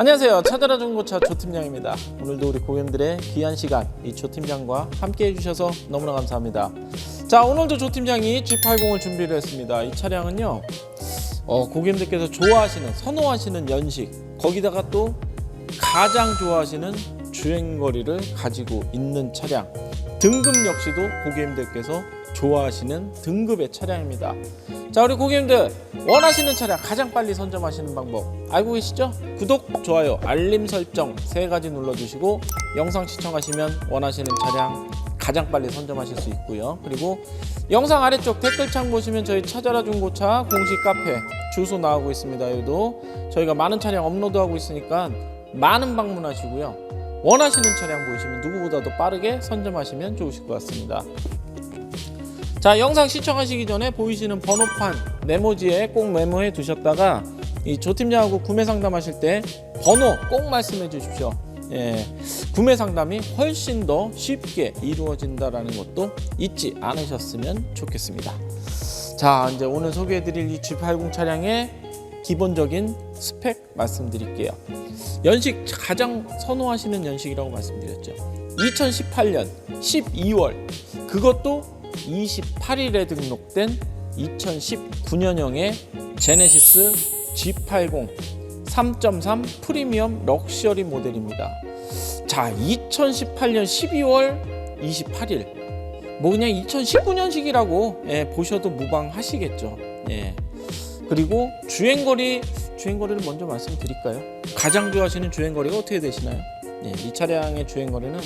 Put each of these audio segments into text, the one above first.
안녕하세요. 찾아라 중고차 조팀장입니다. 오늘도 우리 고객님들의 귀한 시간 이 조팀장과 함께 해주셔서 너무나 감사합니다. 자, 오늘도 조팀장이 G80을 준비를 했습니다. 이 차량은요, 어, 고객님들께서 좋아하시는, 선호하시는 연식, 거기다가 또 가장 좋아하시는 주행거리를 가지고 있는 차량. 등급 역시도 고객님들께서 좋아하시는 등급의 차량입니다. 자, 우리 고객님들 원하시는 차량 가장 빨리 선점하시는 방법 알고 계시죠? 구독, 좋아요, 알림 설정 세 가지 눌러주시고 영상 시청하시면 원하시는 차량 가장 빨리 선점하실 수 있고요. 그리고 영상 아래쪽 댓글창 보시면 저희 찾아라 중고차 공식 카페 주소 나오고 있습니다. 여기도 저희가 많은 차량 업로드하고 있으니까 많은 방문하시고요. 원하시는 차량 보이시면 누구보다도 빠르게 선점하시면 좋으실 것 같습니다. 자 영상 시청하시기 전에 보이시는 번호판 메모지에 꼭 메모해 두셨다가 이 조팀장하고 구매 상담하실 때 번호 꼭 말씀해 주십시오. 예, 구매 상담이 훨씬 더 쉽게 이루어진다라는 것도 잊지 않으셨으면 좋겠습니다. 자 이제 오늘 소개해 드릴 이 G80 차량의 기본적인 스펙 말씀드릴게요. 연식 가장 선호하시는 연식이라고 말씀드렸죠. 2018년 12월 그것도 28일에 등록된 2019년형의 제네시스 G80 3.3 프리미엄 럭셔리 모델입니다. 자, 2018년 12월 28일. 뭐 그냥 2019년식이라고 예, 보셔도 무방하시겠죠. 예. 그리고 주행거리 주행거리를 먼저 말씀드릴까요? 가장 좋아하시는 주행거리가 어떻게 되시나요? 예, 이 차량의 주행거리는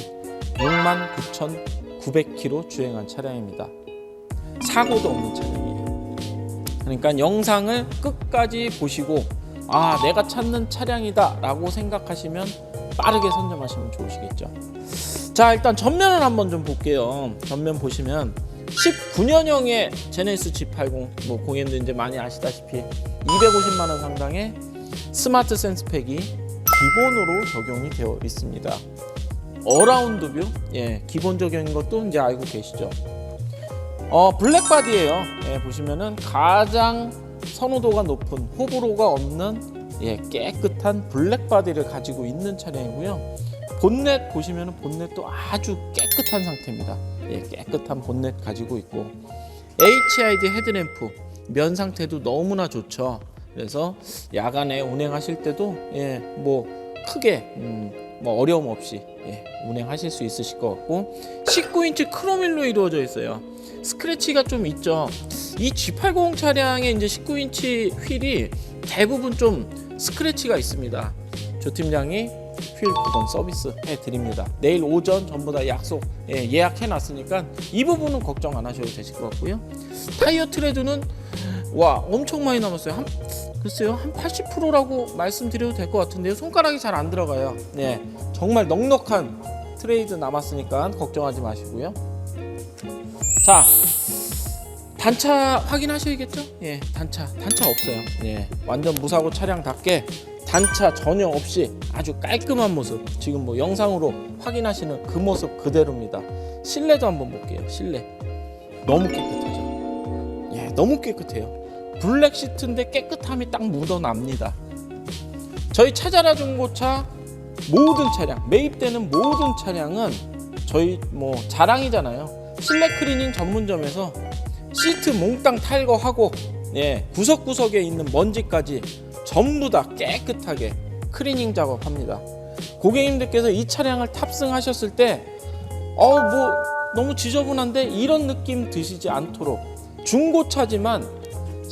69,900km 주행한 차량입니다. 사고도 없는 차량이에요. 그러니까 영상을 끝까지 보시고 아 내가 찾는 차량이다 라고 생각하시면 빠르게 선점하시면 좋으시겠죠. 자 일단 전면을 한번 좀 볼게요. 전면 보시면 19년형의 제네시스 G80 뭐 공연도 이제 많이 아시다시피 250만 원 상당의 스마트 센스 팩이 기본으로 적용이 되어 있습니다. 어라운드 뷰, 예, 기본 적용인 것도 이제 알고 계시죠. 어, 블랙 바디예요. 예, 보시면은 가장 선호도가 높은 호불호가 없는 예, 깨끗한 블랙 바디를 가지고 있는 차량이고요. 본넷 보시면은 본넷도 아주 깨끗한 상태입니다. 예, 깨끗한 본넷 가지고 있고 HID 헤드램프 면 상태도 너무나 좋죠. 그래서 야간에 운행하실 때도 예, 뭐 크게 음, 뭐 어려움 없이 예, 운행하실 수 있으실 것 같고 19인치 크롬일로 이루어져 있어요. 스크래치가 좀 있죠. 이 G80 차량의 이제 19인치 휠이 대부분 좀 스크래치가 있습니다. 조 팀장이 휠 복원 서비스 해 드립니다. 내일 오전 전부 다 약속 예, 예약해 놨으니까 이 부분은 걱정 안 하셔도 되실 것 같고요. 타이어 트레드는 와 엄청 많이 남았어요. 한 글쎄요 한 80%라고 말씀드려도 될 것 같은데요. 손가락이 잘 안 들어가요. 네 정말 넉넉한 트레이드 남았으니까 걱정하지 마시고요. 자 단차 확인하셔야겠죠? 예, 단차, 단차 없어요. 예, 완전 무사고 차량답게 단차 전혀 없이 아주 깔끔한 모습. 지금 뭐 영상으로 확인하시는 그 모습 그대로입니다. 실내도 한번 볼게요. 실내 너무 깨끗하죠? 예, 너무 깨끗해요. 블랙 시트인데 깨끗함이 딱 묻어납니다. 저희 찾아라 중고차 모든 차량 매입되는 모든 차량은 저희 뭐 자랑이잖아요. 실내 클리닝 전문점에서 시트 몽땅 탈거하고 예, 구석구석에 있는 먼지까지 전부 다 깨끗하게 클리닝 작업합니다. 고객님들께서 이 차량을 탑승하셨을 때 어 뭐 너무 지저분한데 이런 느낌 드시지 않도록 중고차지만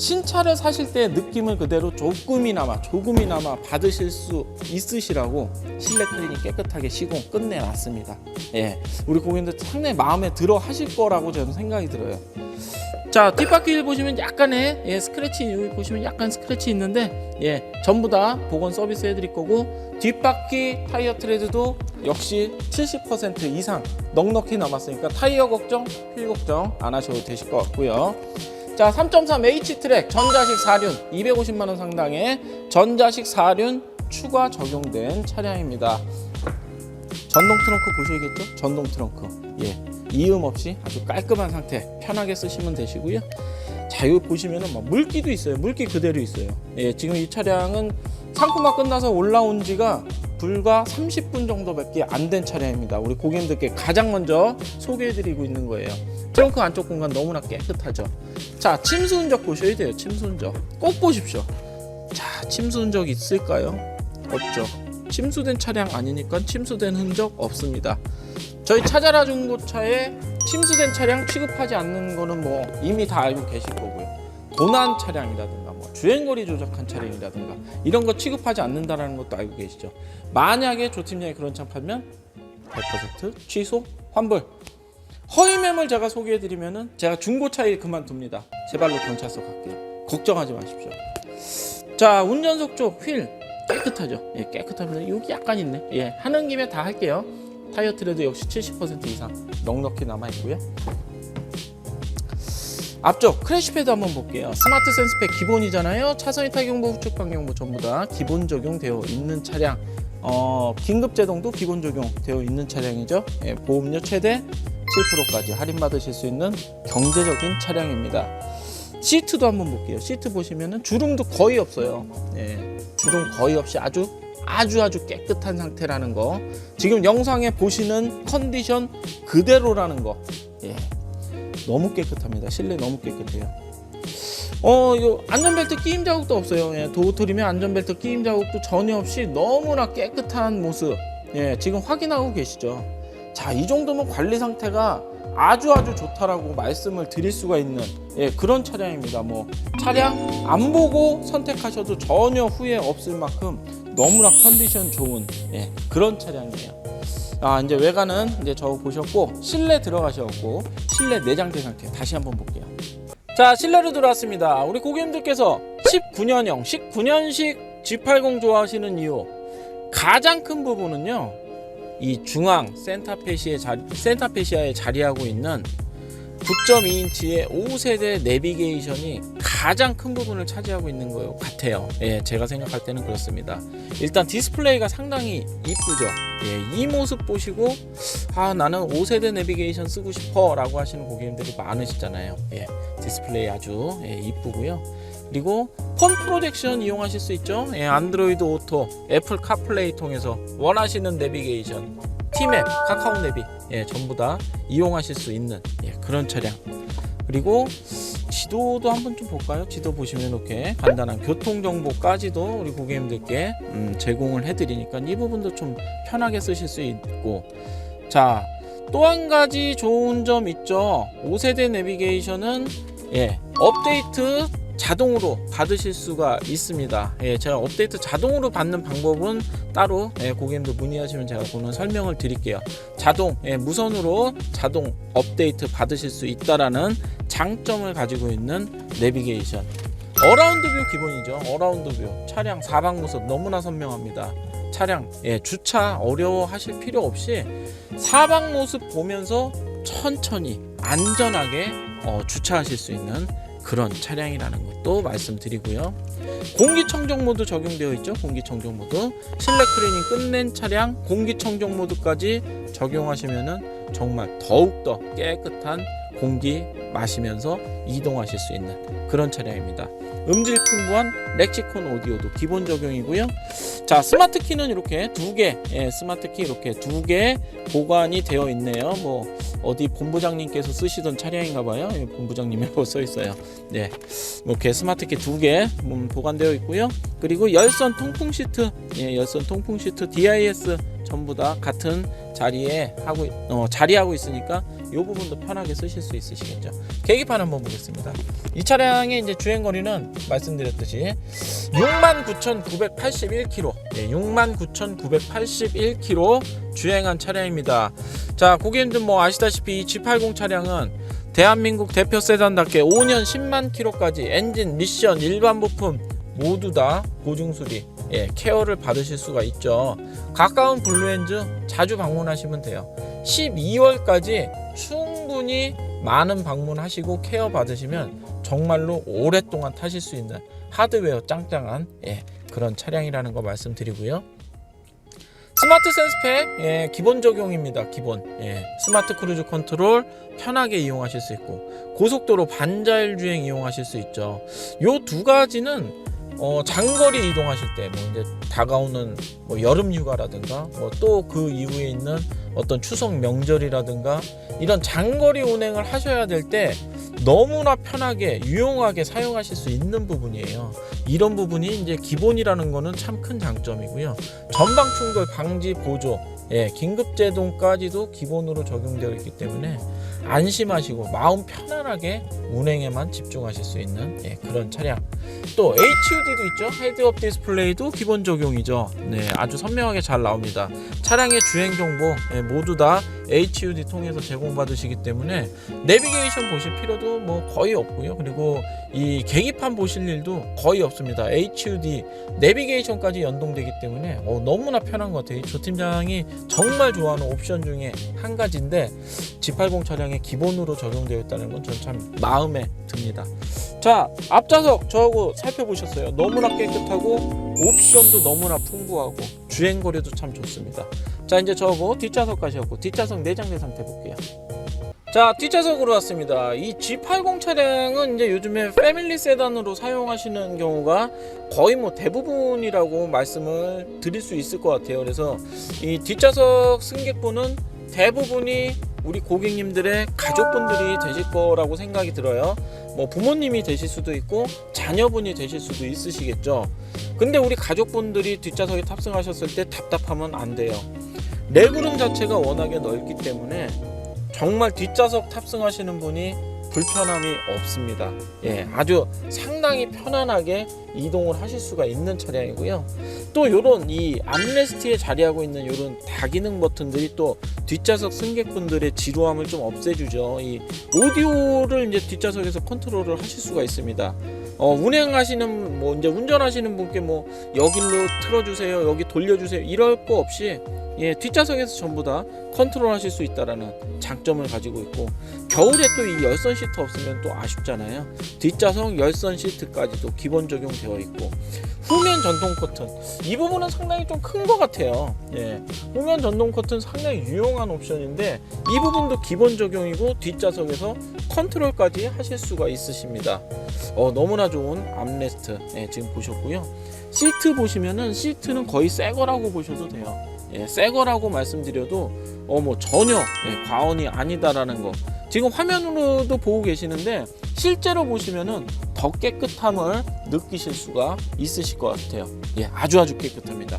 신차를 사실 때 느낌을 그대로 조금이나마 조금이나마 받으실 수 있으시라고 실내 클리닝 깨끗하게 시공 끝내놨습니다. 예, 우리 고객님들 상당히 마음에 들어 하실 거라고 저는 생각이 들어요. 자 뒷바퀴를 보시면 약간의 예, 스크래치 여기 보시면 약간 스크래치 있는데 예 전부 다 복원 서비스 해드릴 거고 뒷바퀴 타이어 트레드도 역시 70% 이상 넉넉히 남았으니까 타이어 걱정 휠 걱정 안 하셔도 되실 것 같고요 자 3.3 H 트랙 전자식 4륜 250만 원 상당의 전자식 4륜 추가 적용된 차량입니다 전동 트렁크 보셔야겠죠 전동 트렁크 예 이음 없이 아주 깔끔한 상태 편하게 쓰시면 되시고요. 자, 여기 보시면은 막 물기도 있어요. 물기 그대로 있어요. 예, 지금 이 차량은 상품화 끝나서 올라온 지가 불과 30분 정도밖에 안 된 차량입니다. 우리 고객님들께 가장 먼저 소개해드리고 있는 거예요. 트렁크 안쪽 공간 너무나 깨끗하죠. 자, 침수 흔적 보셔야 돼요. 침수 흔적. 꼭 보십시오. 자, 침수 흔적 있을까요? 없죠. 침수된 차량 아니니까 침수된 흔적 없습니다. 저희 찾아라 중고차에 침수된 차량 취급하지 않는 거는 뭐 이미 다 알고 계실 거고요. 도난 차량이라든가 뭐 주행거리 조작한 차량이라든가 이런 거 취급하지 않는다라는 것도 알고 계시죠. 만약에 조 팀장이 그런 차 팔면 100% 취소 환불. 허위 매물 제가 소개해드리면은 제가 중고차에 그만둡니다. 제 발로 경찰서 갈게요. 걱정하지 마십시오. 자 운전석 쪽 휠 깨끗하죠. 예, 깨끗합니다. 여기 약간 있네. 예, 하는 김에 다 할게요. 타이어 트레드 역시 70% 이상 넉넉히 남아 있고요. 앞쪽 크래시 패드 한번 볼게요. 스마트 센스팩 기본이잖아요. 차선 이탈 경보, 후측 방경보 전부 다 기본 적용되어 있는 차량. 어, 긴급 제동도 기본 적용되어 있는 차량이죠. 예, 보험료 최대 7%까지 할인받으실 수 있는 경제적인 차량입니다. 시트도 한번 볼게요. 시트 보시면은 주름도 거의 없어요. 예, 주름 거의 없이 아주 아주 아주 깨끗한 상태라는 거. 지금 영상에 보시는 컨디션 그대로라는 거. 예, 너무 깨끗합니다. 실내 너무 깨끗해요. 어, 요 안전벨트 끼임 자국도 없어요. 예, 도어트리면 안전벨트 끼임 자국도 전혀 없이 너무나 깨끗한 모습. 예, 지금 확인하고 계시죠. 자, 이 정도면 관리 상태가 아주 아주 좋다라고 말씀을 드릴 수가 있는 예, 그런 차량입니다. 뭐 차량 안 보고 선택하셔도 전혀 후회 없을 만큼 너무나 컨디션 좋은 예, 그런 차량이에요. 아 이제 외관은 이제 저 보셨고 실내 들어가셨고 실내 내장재 상태 다시 한번 볼게요. 자 실내로 들어왔습니다. 우리 고객님들께서 19년형 19년식 G80 좋아하시는 이유 가장 큰 부분은요. 이 중앙 센터페시에 자리, 센터페시아에 자리하고 있는 9.2인치의 5세대 내비게이션이 가장 큰 부분을 차지하고 있는 것 같아요. 예, 제가 생각할 때는 그렇습니다. 일단 디스플레이가 상당히 이쁘죠. 예, 이 모습 보시고 아 나는 5세대 내비게이션 쓰고 싶어라고 하시는 고객님들이 많으시잖아요. 예, 디스플레이 아주 예, 이쁘고요. 그리고 폰 프로젝션 이용하실 수 있죠. 예, 안드로이드 오토, 애플 카플레이 통해서 원하시는 내비게이션, 티맵, 카카오 내비, 예, 전부 다 이용하실 수 있는 예, 그런 차량. 그리고 지도도 한번 좀 볼까요? 지도 보시면 이렇게 간단한 교통 정보까지도 우리 고객님들께 음, 제공을 해드리니까 이 부분도 좀 편하게 쓰실 수 있고, 자. 또 한 가지 좋은 점 있죠. 5세대 내비게이션은 예, 업데이트 자동으로 받으실 수가 있습니다. 예, 제가 업데이트 자동으로 받는 방법은 따로 예, 고객님들 문의하시면 제가 그는 설명을 드릴게요. 자동 예, 무선으로 자동 업데이트 받으실 수 있다라는 장점을 가지고 있는 내비게이션. 어라운드 뷰 기본이죠. 어라운드 뷰 차량 사방 모습 너무나 선명합니다. 차량 예, 주차 어려워하실 필요 없이 사방 모습 보면서 천천히 안전하게 어, 주차하실 수 있는 그런 차량이라는 것도 말씀드리고요. 공기청정 모드 적용되어 있죠. 공기청정 모드 실내 클리닝 끝낸 차량 공기청정 모드까지 적용하시면은 정말 더욱더 깨끗한 공기 마시면서 이동하실 수 있는 그런 차량입니다. 음질 풍부한 렉시콘 오디오도 기본 적용이고요. 자 스마트 키는 이렇게 두 개, 예, 스마트 키 이렇게 두 개 보관이 되어 있네요. 뭐 어디 본부장님께서 쓰시던 차량인가 봐요. 예, 본부장님이라고 써 있어요. 네, 이렇게 스마트 키 두개 음, 보관되어 있고요. 그리고 열선 통풍 시트, 예, 열선 통풍 시트 DIS 전부 다 같은 자리에 하고 있- 어, 자리하고 있으니까 이 부분도 편하게 쓰실 수 있으시겠죠. 계기판 한번 보겠습니다. 이 차량의 이제 주행 거리는 말씀드렸듯이 69,981km, 예, 69,981km 주행한 차량입니다. 자, 고객님들 뭐 아시다시피 이 G80 차량은 대한민국 대표 세단답게 5년 10만 킬로까지 엔진, 미션, 일반 부품 모두 다 보증 수리, 예, 케어를 받으실 수가 있죠. 가까운 블루엔즈 자주 방문하시면 돼요. 12월까지 충분히 많은 방문하시고 케어 받으시면 정말로 오랫동안 타실 수 있는 하드웨어 짱짱한 예, 그런 차량이라는 거 말씀드리고요. 스마트 센스팩 예, 기본 적용입니다. 기본 예, 스마트 크루즈 컨트롤 편하게 이용하실 수 있고 고속도로 반자율 주행 이용하실 수 있죠. 요 두 가지는 어, 장거리 이동하실 때 뭐 이제 다가오는 뭐 여름 휴가라든가 뭐 또 그 이후에 있는 어떤 추석 명절이라든가 이런 장거리 운행을 하셔야 될 때 너무나 편하게 유용하게 사용하실 수 있는 부분이에요. 이런 부분이 이제 기본이라는 거는 참 큰 장점이고요. 전방 충돌 방지 보조, 예, 긴급 제동까지도 기본으로 적용되어 있기 때문에 안심하시고 마음 편안하게 운행에만 집중하실 수 있는 예, 그런 차량. 또 HUD도 있죠. 헤드업 디스플레이도 기본 적용이죠. 네, 아주 선명하게 잘 나옵니다. 차량의 주행 정보 예, 모두 다 HUD 통해서 제공받으시기 때문에 내비게이션 보실 필요도 뭐 거의 없고요. 그리고 이 계기판 보실 일도 거의 없습니다. HUD 내비게이션까지 연동되기 때문에 어, 너무나 편한 것 같아요. 조 팀장이 정말 좋아하는 옵션 중에 한 가지인데 G80 차량에 기본으로 적용되어 있다는 건 전 참 마음에 듭니다. 자 앞좌석 저하고 살펴보셨어요. 너무나 깨끗하고 옵션도 너무나 풍부하고 주행 거리도 참 좋습니다. 자 이제 저하고 뒷좌석 가셨고 뒷좌석 내장재 상태 볼게요. 자 뒷좌석으로 왔습니다. 이 G80 차량은 이제 요즘에 패밀리 세단으로 사용하시는 경우가 거의 뭐 대부분이라고 말씀을 드릴 수 있을 것 같아요. 그래서 이 뒷좌석 승객분은 대부분이 우리 고객님들의 가족분들이 되실 거라고 생각이 들어요. 뭐 부모님이 되실 수도 있고 자녀분이 되실 수도 있으시겠죠. 근데 우리 가족분들이 뒷좌석에 탑승하셨을 때 답답하면 안 돼요. 레그룸 자체가 워낙에 넓기 때문에 정말 뒷좌석 탑승하시는 분이 불편함이 없습니다. 예, 아주 상당히 편안하게 이동을 하실 수가 있는 차량이고요. 또 요런 이 암레스트에 자리하고 있는 요런 다기능 버튼들이 또 뒷좌석 승객분들의 지루함을 좀 없애주죠. 이 오디오를 이제 뒷좌석에서 컨트롤을 하실 수가 있습니다. 어, 운행하시는 뭐 이제 운전하시는 분께 뭐 여길로 틀어주세요, 여기 돌려주세요 이럴 거 없이 예, 뒷좌석에서 전부 다 컨트롤 하실 수 있다라는 장점을 가지고 있고 겨울에 또 이 열선 시트 없으면 또 아쉽잖아요. 뒷좌석 열선 시트까지도 기본 적용되어 있고 후면 전동 커튼 이 부분은 상당히 좀 큰 것 같아요. 예, 후면 전동 커튼 상당히 유용한 옵션인데 이 부분도 기본 적용이고 뒷좌석에서 컨트롤까지 하실 수가 있으십니다. 어, 너무나 좋은 암레스트 예, 지금 보셨고요. 시트 보시면은 시트는 거의 새 거라고 보셔도 돼요. 예, 새 거라고 말씀드려도 어 뭐 전혀 예, 과언이 아니다라는 거. 지금 화면으로도 보고 계시는데 실제로 보시면은 더 깨끗함을 느끼실 수가 있으실 것 같아요. 예, 아주 아주 깨끗합니다.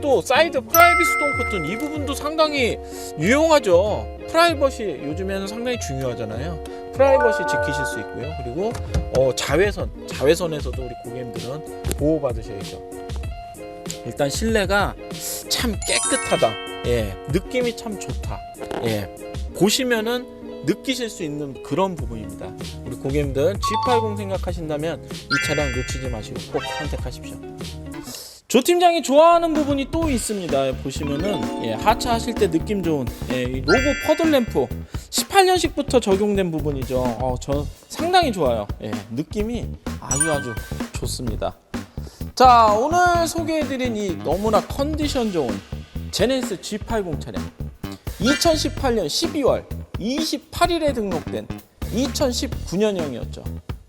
또 사이드 프라이빗 스톤 커튼 이 부분도 상당히 유용하죠. 프라이버시 요즘에는 상당히 중요하잖아요. 프라이버시 지키실 수 있고요. 그리고 어, 자외선, 자외선에서도 우리 고객님들은 보호받으셔야죠. 일단 실내가 참 깨끗하다. 예, 느낌이 참 좋다. 예, 보시면은 느끼실 수 있는 그런 부분입니다. 우리 고객님들 G80 생각하신다면 이 차량 놓치지 마시고 꼭 선택하십시오. 조 팀장이 좋아하는 부분이 또 있습니다. 보시면은 예, 하차 하실 때 느낌 좋은 예, 이 로고 퍼들 램프 18년식부터 적용된 부분이죠. 어, 저 상당히 좋아요. 예, 느낌이 아주 아주 좋습니다. 자 오늘 소개해드린 이 너무나 컨디션 좋은 제네시스 G80 차량 2018년 12월 28일에 등록된 2019년형이었죠.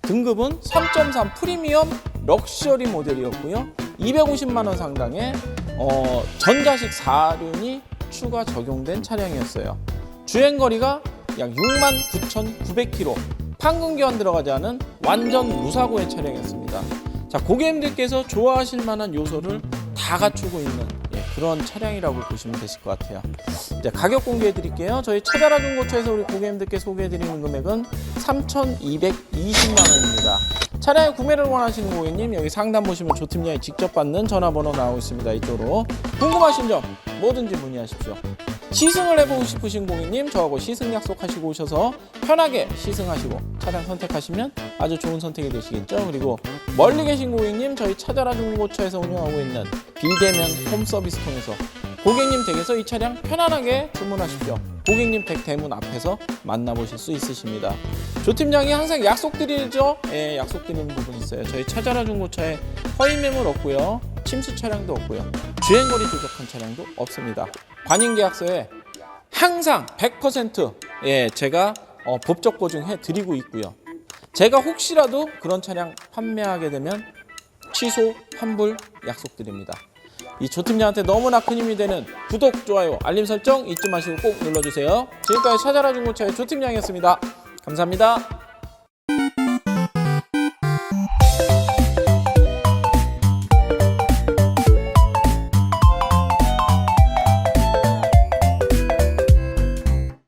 등급은 3.3 프리미엄 럭셔리 모델이었고요. 250만 원 상당의 어, 전자식 4륜이 추가 적용된 차량이었어요. 주행 거리가 약 69,900km. 판금 교환 들어가지 않은 완전 무사고의 차량이었습니다. 자, 고객님들께서 좋아하실 만한 요소를 다 갖추고 있는 예, 그런 차량이라고 보시면 되실 것 같아요. 이제 가격 공개해 드릴게요. 저희 차자라 중고차에서 우리 고객님들께 소개해 드리는 금액은 3,220만 원입니다. 차량의 구매를 원하시는 고객님 여기 상담 보시면 조팀장이 직접 받는 전화번호 나오고 있습니다. 이쪽으로 궁금하신 점 뭐든지 문의하십시오. 시승을 해보고 싶으신 고객님 저하고 시승 약속하시고 오셔서 편하게 시승하시고 차량 선택하시면 아주 좋은 선택이 되시겠죠. 그리고 멀리 계신 고객님 저희 차자라 중고차에서 운영하고 있는 비대면 홈 서비스 통해서 고객님 댁에서 이 차량 편안하게 주문하십시오. 고객님 댁 대문 앞에서 만나보실 수 있으십니다. 조 팀장이 항상 약속드리죠? 예, 약속드리는 부분이 있어요. 저희 차자라 중고차에 허위 매물 없고요. 침수 차량도 없고요. 주행거리 조작한 차량도 없습니다. 관인 계약서에 항상 100% 예, 제가 어, 법적 보증해 드리고 있고요. 제가 혹시라도 그런 차량 판매하게 되면 취소 환불 약속드립니다. 이 조팀장한테 너무나 큰 힘이 되는 구독, 좋아요, 알림 설정 잊지 마시고 꼭 눌러주세요. 지금까지 찾아라 중고차의 조팀장이었습니다. 감사합니다.